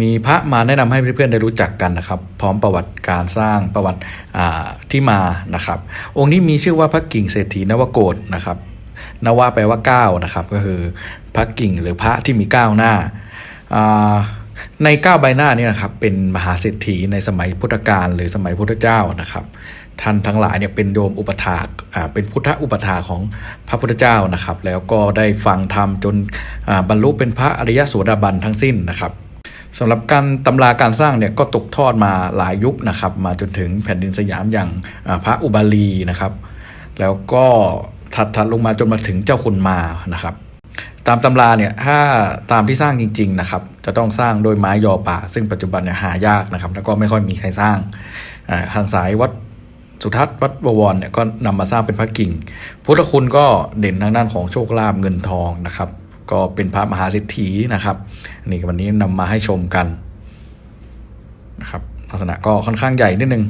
มีพระมาแนะนำให้เพื่อนๆได้รู้จักกันนะครับ พร้อมประวัติการสร้างประวัติที่มานะครับ องค์นี้มีชื่อว่าพระกิ่งเศรษฐีนวโกฏนะครับนวะแปลว่าเก้านะครับ ก็คือพระกิ่งหรือพระที่มีเก้าหน้าอ่าในเก้าใบหน้านี่นะครับเป็นมหาเศรษฐีในสมัยพุทธกาลหรือสมัยพุทธเจ้านะครับ ท่านทั้งหลายเนี่ยเป็นโยมอุปถากเป็นพุทธอุปถาของพระพุทธเจ้านะครับ แล้วก็ได้ฟังธรรมจนบรรลุเป็นพระอริยโสดาบันทั้งสิ้นนะครับ สำหรับการตำราการสร้างเนี่ยก็ตกทอดมาหลายยุคนะครับมาจนถึงแผ่นดินสยามอย่างพระอุบาลีนะครับ แล้วก็ถัดถัดลงมาจนมาถึงเจ้าคุณมานะครับ ตามตำราเนี่ยถ้าตามที่สร้างจริงๆนะครับจะต้องสร้างโดยไม้ยอป่า ซึ่งปัจจุบันเนี่ยหายากนะครับ แล้วก็ไม่ค่อยมีใครสร้างทางสายวัดสุทัศน์วัดบวรเนี่ยก็นำมาสร้างเป็นพระกิ่ง พุทธคุณก็เด่นทางด้านของโชคลาภเงินทองนะครับ ก็เป็นพระมหาเศรษฐีนะครับนนี่วันนี้นำมาให้ชมกันนะครับลักษณะก็ค่อนข้างใหญ่นิดนึง